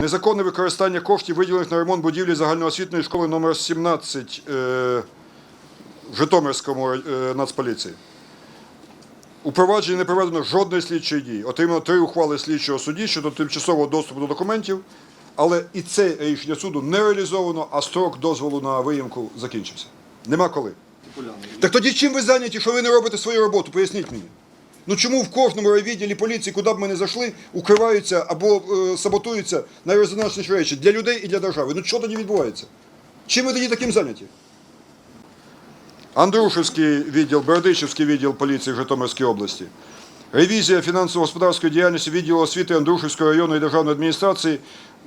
Незаконне використання коштів, виділених на ремонт будівлі загальноосвітньої школи номер 17 е, в Житомирському е, нацполіції. У провадженні не проведено жодної слідчої дії. Отримано три ухвали слідчого судді щодо тимчасового доступу до документів, але і це рішення суду не реалізовано, а строк дозволу на виїмку закінчився. Нема коли. Так тоді чим ви зайняті, що ви не робите свою роботу? Поясніть мені. Ну чому в кожному райвідділі поліції, куди б ми не зайшли, укриваються або е, саботуються найрезонансніші речі для людей і для держави? Ну що тоді відбувається? Чим ви тоді таким зайняті? Андрушівський відділ, Бердичівський відділ поліції в Житомирській області. Ревізія фінансово-господарської діяльності відділу освіти Андрушівської районної державної адміністрації.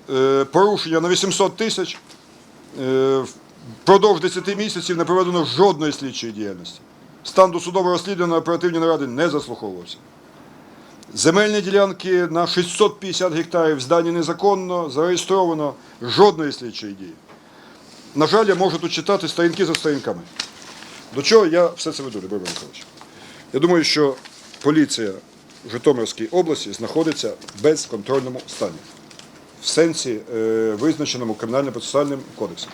Е, порушення на 800 тисяч. Е, впродовж 10 місяців не проведено жодної слідчої діяльності. Стан досудового розслідування оперативні наради не заслуховувався. Земельні ділянки на 650 гектарів здані незаконно, зареєстровано жодної слідчої дії. На жаль, я можу тут читати сторінки за сторінками. До чого я все це веду, Любомир Михайлович? Я думаю, що поліція в Житомирській області знаходиться в безконтрольному стані, в сенсі е, визначеному кримінально-процесуальним кодексом.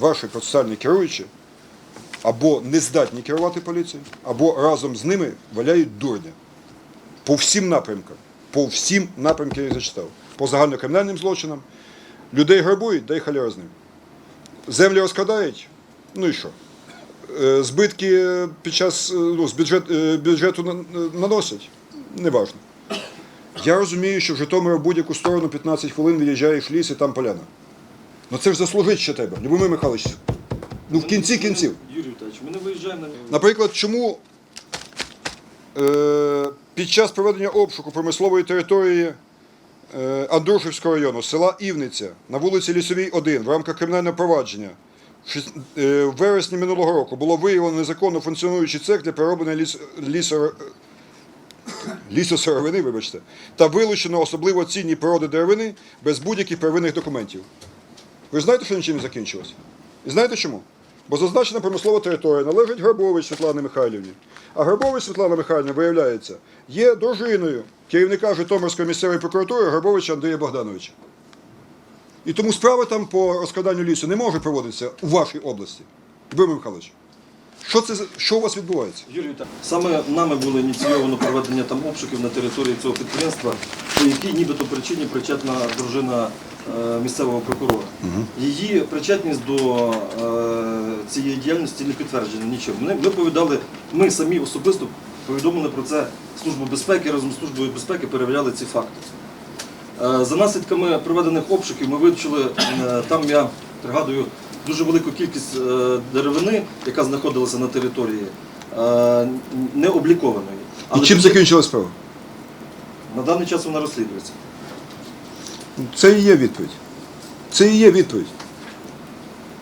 Ваші процесуальні керуючі або не здатні керувати поліцією, або разом з ними валяють дурня. По всім напрямкам. По всім напрямкам я зачитав. По загальнокримінальним злочинам. Людей грабують, дай халява з ним. Землі розкрадають, ну і що? Е, Збитки під час е, ну, з бюджет, е, бюджету на- наносять? Неважно. Я розумію, що в Житомира в будь-яку сторону 15 хвилин від'їжджаєш ліс і там поляна. Ну це ж заслужить ще тебе, Любомир Михайлович. Ну в кінці кінців. Юрій ми не виїжджаємо на Наприклад, чому е, під час проведення обшуку промислової території е, Андрушівського району, села Івниця, на вулиці Лісовій 1 в рамках кримінального провадження е, в вересні минулого року було виявлено незаконно функціонуючий цех для перероблення ліс, лісо, лісосировини, вибачте, та вилучено особливо цінні породи деревини без будь-яких первинних документів. Ви знаєте, що нічим не закінчилося? І знаєте чому? Бо зазначена промислова територія належить Грабович Світлані Михайлівні. А Грабович Світлана Михайлівна, виявляється, є дружиною керівника Житомирської місцевої прокуратури Грабовича Андрія Богдановича. І тому справа там по розкраданню лісу не може проводитися у вашій області. Любомир Михайлович, що, це, що у вас відбувається? Юрій Віталійович, саме нами було ініційовано проведення там обшуків на території цього підприємства, по якій нібито причині причетна дружина е, місцевого прокурора. Її причетність до е, цієї діяльності не підтверджена нічим. Ми, ми повідали, ми самі особисто повідомили про це Службу безпеки, разом з Службою безпеки перевіряли ці факти. Е, За наслідками проведених обшуків ми вивчили, е, там я пригадую, дуже велику кількість е, деревини, яка знаходилася на території, е, не облікованої. І чим закінчилась справа? на даний час вона розслідується. Це і є відповідь. Це і є відповідь.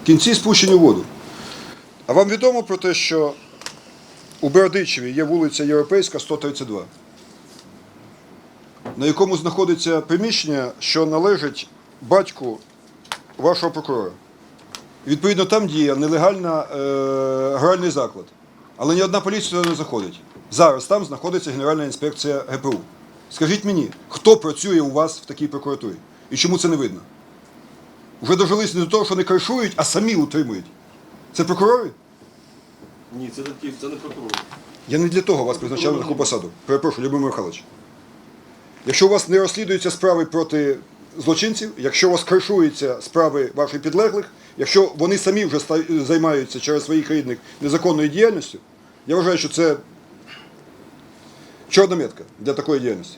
Кінці спущені у воду. А вам відомо про те, що у Бердичеві є вулиця Європейська 132, на якому знаходиться приміщення, що належить батьку вашого прокурора. Відповідно, там діє нелегальна е, гральний заклад. Але ні одна поліція туди не заходить. Зараз там знаходиться Генеральна інспекція ГПУ. Скажіть мені, хто працює у вас в такій прокуратурі? І чому це не видно? Вже дожились не до того, що не кришують, а самі утримують. Це прокурори? Ні, це, такі, це не прокурор. Я не для того вас призначав на таку посаду. Перепрошую, Любомир Михайлович. Якщо у вас не розслідуються справи проти злочинців, якщо кришуються справи ваших підлеглих, якщо вони самі вже займаються через своїх рідних незаконною діяльністю, я вважаю, що це чорна метка для такої діяльності.